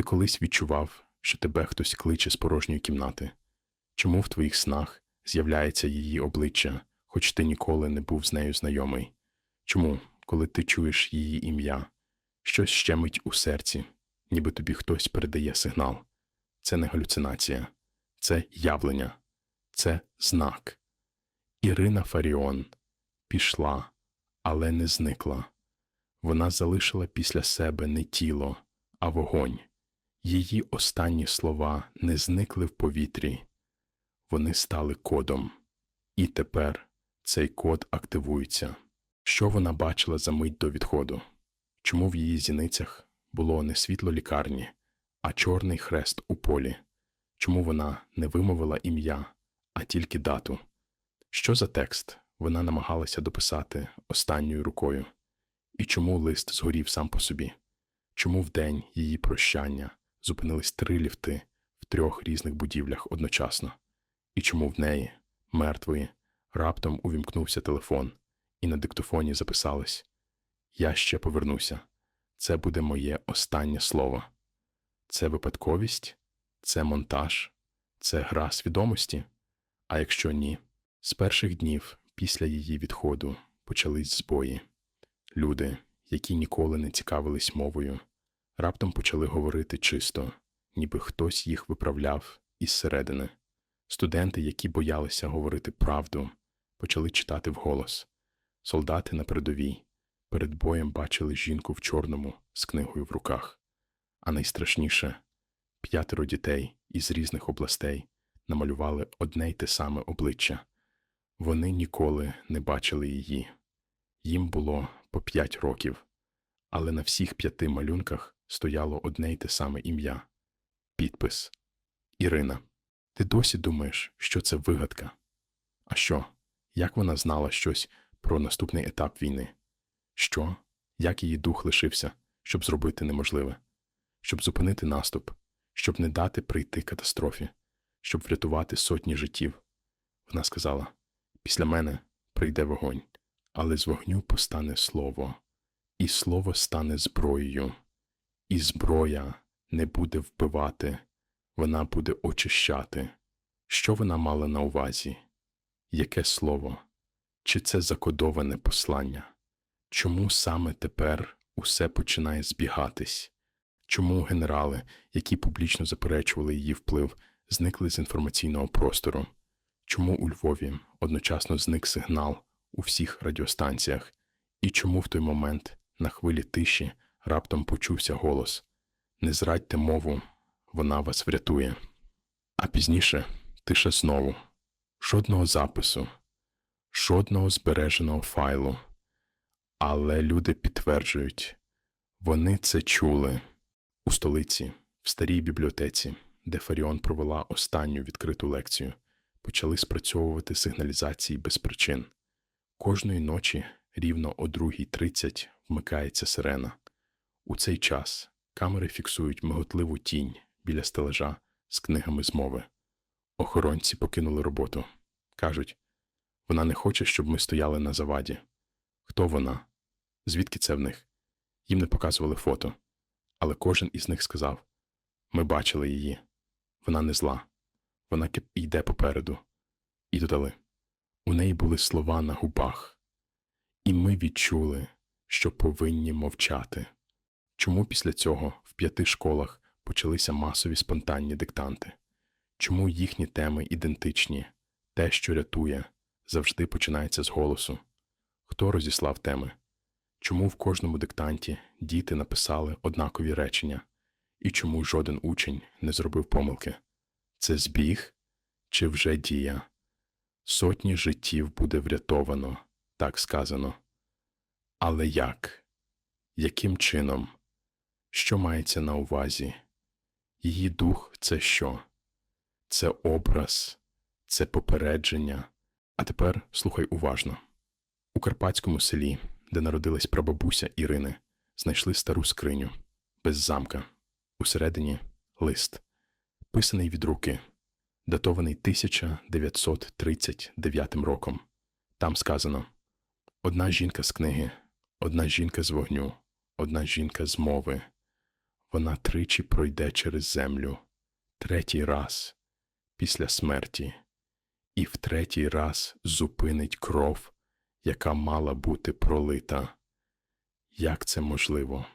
Ти колись відчував, що тебе хтось кличе з порожньої кімнати? Чому в твоїх снах з'являється її обличчя, хоч ти ніколи не був з нею знайомий? Чому, коли ти чуєш її ім'я, щось щемить у серці, ніби тобі хтось передає сигнал? Це не галюцинація, це явлення, це знак. Ірина Фаріон пішла, але не зникла. Вона залишила після себе не тіло, а вогонь. Її останні слова не зникли в повітрі, вони стали кодом. І тепер цей код активується. Що вона бачила за мить до відходу? Чому в її зіницях було не світло лікарні, а чорний хрест у полі? Чому вона не вимовила ім'я, а тільки дату? Що за текст вона намагалася дописати останньою рукою? І чому лист згорів сам по собі? Чому в день її прощання зупинились три ліфти в трьох різних будівлях одночасно? І чому в неї, мертвої, раптом увімкнувся телефон, і на диктофоні записалось Я ще повернуся. Це буде моє останнє слово. Це випадковість, це монтаж, це гра свідомості. А якщо ні, з перших днів після її відходу почались збої. Люди, які ніколи не цікавились мовою, раптом почали говорити чисто, ніби хтось їх виправляв із середини. Студенти, які боялися говорити правду, почали читати вголос. Солдати на передовій перед боєм бачили жінку в чорному з книгою в руках. А найстрашніше п'ятеро дітей із різних областей намалювали одне й те саме обличчя. Вони ніколи не бачили її. Їм було по п'ять років, але на всіх п'яти малюнках стояло одне й те саме ім'я підпис Ірина. Ти досі думаєш, що це вигадка? А що? Як вона знала щось про наступний етап війни? Що? Як її дух лишився, щоб зробити неможливе? Щоб зупинити наступ, щоб не дати прийти катастрофі, щоб врятувати сотні життів? Вона сказала: після мене прийде вогонь, але з вогню постане слово, і слово стане зброєю, і зброя не буде вбивати, вона буде очищати. Що вона мала на увазі? Яке слово? Чи це закодоване послання? Чому саме тепер усе починає збігатись? Чому генерали, які публічно заперечували її вплив, зникли з інформаційного простору? Чому у Львові одночасно зник сигнал у всіх радіостанціях? І чому в той момент на хвилі тиші раптом почувся голос Не зрадьте мову, вона вас врятує. А пізніше тиша знову, жодного запису, жодного збереженого файлу. Але люди підтверджують, вони це чули у столиці, в старій бібліотеці, де Фаріон провела останню відкриту лекцію, почали спрацьовувати сигналізації без причин. Кожної ночі рівно о 2.30 вмикається сирена. У цей час камери фіксують миготливу тінь біля стележа з книгами змови. Охоронці покинули роботу. Кажуть, вона не хоче, щоб ми стояли на заваді. Хто вона? Звідки це в них? Їм не показували фото, але кожен із них сказав ми бачили її. Вона не зла, вона йде попереду. І додали у неї були слова на губах, і ми відчули, що повинні мовчати. Чому після цього в п'яти школах почалися масові спонтанні диктанти? Чому їхні теми ідентичні? Те, що рятує, завжди починається з голосу. Хто розіслав теми? Чому в кожному диктанті діти написали однакові речення? І чому жоден учень не зробив помилки? Це збіг чи вже дія? Сотні життів буде врятовано, так сказано. Але як? Яким чином? Що мається на увазі? Її дух це що? Це образ, це попередження. А тепер слухай уважно. У карпатському селі, де народилась прабабуся Ірини, знайшли стару скриню без замка. Усередині лист, писаний від руки, датований 1939 роком. Там сказано: одна жінка з книги, одна жінка з вогню, одна жінка з мови. Вона тричі пройде через землю, третій раз після смерті, і в третій раз зупинить кров, яка мала бути пролита. Як це можливо?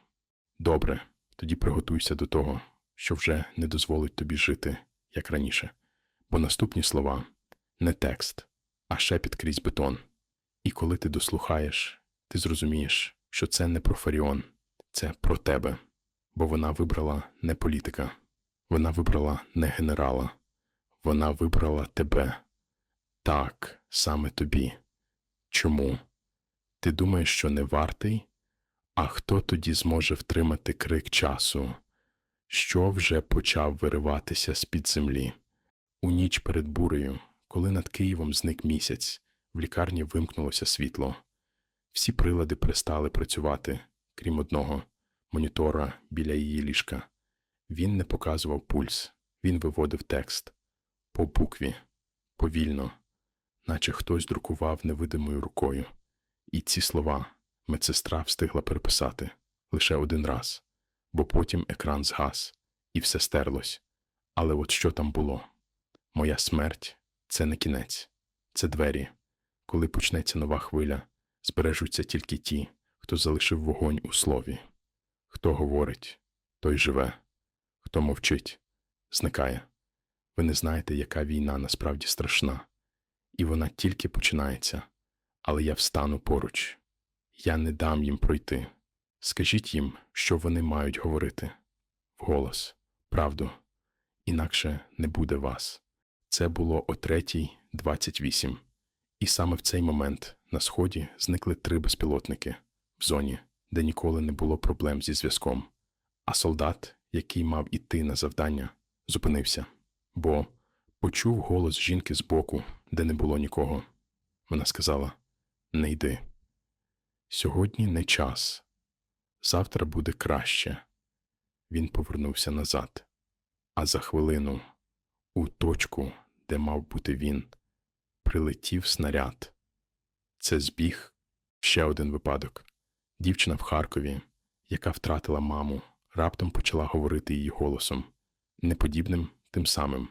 Добре, тоді приготуйся до того, що вже не дозволить тобі жити, як раніше. Бо наступні слова не текст, а шепіт крізь бетон. І коли ти дослухаєш, ти зрозумієш, що це не про Фаріон, це про тебе. Бо вона вибрала не політика, вона вибрала не генерала, вона вибрала тебе. Так, саме тобі. Чому? Ти думаєш, що не вартий? А хто тоді зможе втримати крик часу, що вже почав вириватися з-під землі? У ніч перед бурею, коли над Києвом зник місяць, в лікарні вимкнулося світло. Всі прилади перестали працювати, крім одного монітора біля її ліжка. Він не показував пульс, він виводив текст по букві, повільно, наче хтось друкував невидимою рукою. І ці слова медсестра встигла переписати лише один раз, бо потім екран згас, і все стерлось. Але от що там було? Моя смерть це не кінець, це двері. Коли почнеться нова хвиля, збережуться тільки ті, хто залишив вогонь у слові. Хто говорить, той живе, хто мовчить, зникає. Ви не знаєте, яка війна насправді страшна, і вона тільки починається, але я встану поруч. Я не дам їм пройти. Скажіть їм, що вони мають говорити вголос, правду, інакше не буде вас. Це було о 3.28. І саме в цей момент на сході зникли три безпілотники в зоні, де ніколи не було проблем зі зв'язком. А солдат, який мав іти на завдання, зупинився, бо почув голос жінки збоку, де не було нікого. Вона сказала: Не йди. Сьогодні не час. Завтра буде краще. Він повернувся назад. А за хвилину, у точку, де мав бути він, прилетів снаряд. Це збіг ще один випадок. Дівчина в Харкові, яка втратила маму, раптом почала говорити її голосом, неподібним тим самим.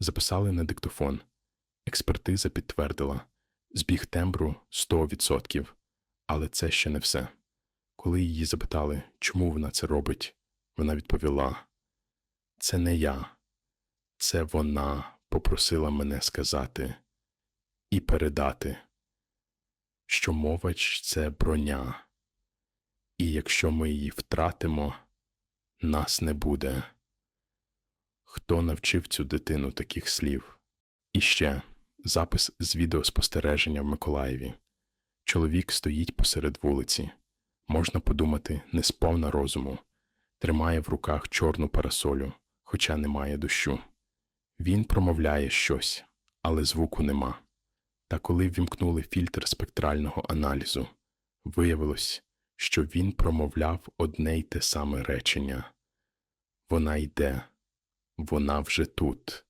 Записали на диктофон. Експертиза підтвердила збіг тембру 100%. Але це ще не все. Коли її запитали, чому вона це робить, вона відповіла: Це не я, це вона попросила мене сказати і передати, що мовач це броня, і якщо ми її втратимо, нас не буде. Хто навчив цю дитину таких слів? І ще запис з відеоспостереження в Миколаєві. Чоловік стоїть посеред вулиці. Можна подумати, не сповна розуму, тримає в руках чорну парасолю, хоча немає дощу. Він промовляє щось, але звуку нема. Та коли ввімкнули фільтр спектрального аналізу, виявилось, що він промовляв одне й те саме речення Вона йде, вона вже тут,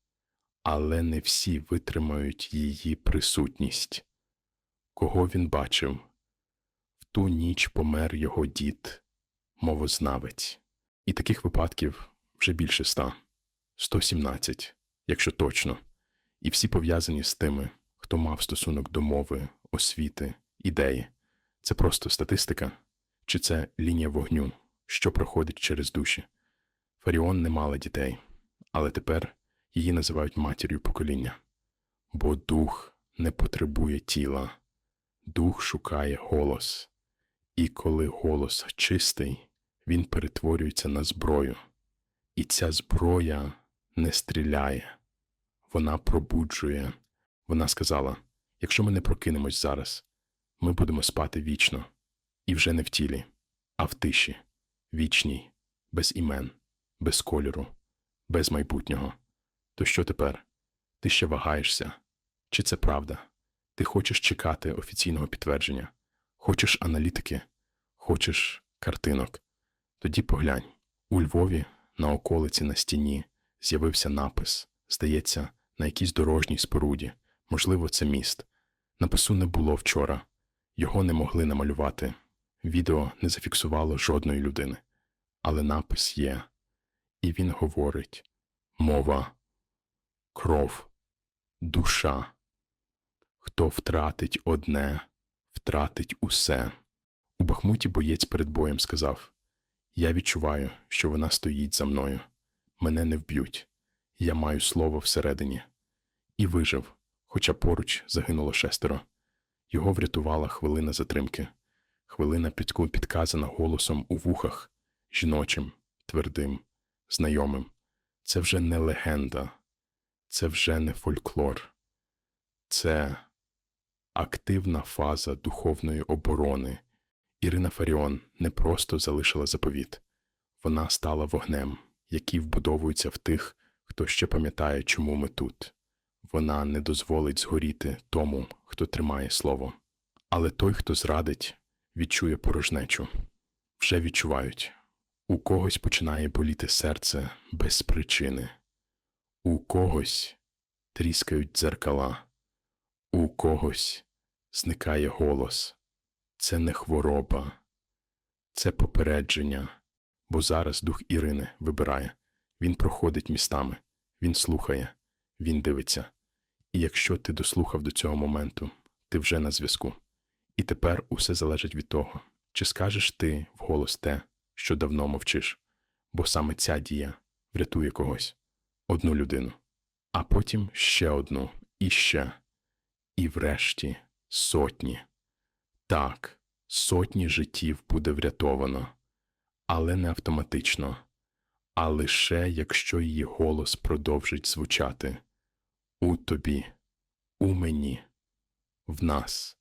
але не всі витримають її присутність. Кого він бачив? В ту ніч помер його дід, мовознавець. І таких випадків вже більше ста, 117, якщо точно, і всі пов'язані з тими, хто мав стосунок до мови, освіти, ідеї. Це просто статистика, чи це лінія вогню, що проходить через душі. Фаріон не мала дітей, але тепер її називають матір'ю покоління, бо дух не потребує тіла. Дух шукає голос, і коли голос чистий, він перетворюється на зброю. І ця зброя не стріляє, вона пробуджує. Вона сказала: якщо ми не прокинемось зараз, ми будемо спати вічно, і вже не в тілі, а в тиші, вічній, без імен, без кольору, без майбутнього. То що тепер? Ти ще вагаєшся? Чи це правда? Ти хочеш чекати офіційного підтвердження, хочеш аналітики, хочеш картинок. Тоді поглянь у Львові на околиці на стіні з'явився напис, здається, на якійсь дорожній споруді, можливо, це міст. Напису не було вчора, його не могли намалювати. Відео не зафіксувало жодної людини. Але напис є І він говорить мова, кров, душа. Хто втратить одне, втратить усе. У Бахмуті боєць перед боєм сказав Я відчуваю, що вона стоїть за мною. Мене не вб'ють. Я маю слово всередині. І вижив, хоча поруч загинуло шестеро. Його врятувала хвилина затримки. Хвилина підку підказана голосом у вухах, жіночим, твердим, знайомим. Це вже не легенда, це вже не фольклор. Це активна фаза духовної оборони. Ірина Фаріон не просто залишила заповіт, вона стала вогнем, який вбудовується в тих, хто ще пам'ятає, чому ми тут. Вона не дозволить згоріти тому, хто тримає слово. Але той, хто зрадить, відчує порожнечу. Вже відчувають. У когось починає боліти серце без причини. У когось тріскають дзеркала. У когось зникає голос. Це не хвороба, це попередження, бо зараз дух Ірини вибирає. Він проходить містами, він слухає, він дивиться. І якщо ти дослухав до цього моменту, ти вже на зв'язку. І тепер усе залежить від того, чи скажеш ти вголос те, що давно мовчиш, бо саме ця дія врятує когось, одну людину, а потім ще одну, і ще, і врешті сотні. Так, сотні життів буде врятовано, але не автоматично, а лише якщо її голос продовжить звучати у тобі, у мені, в нас.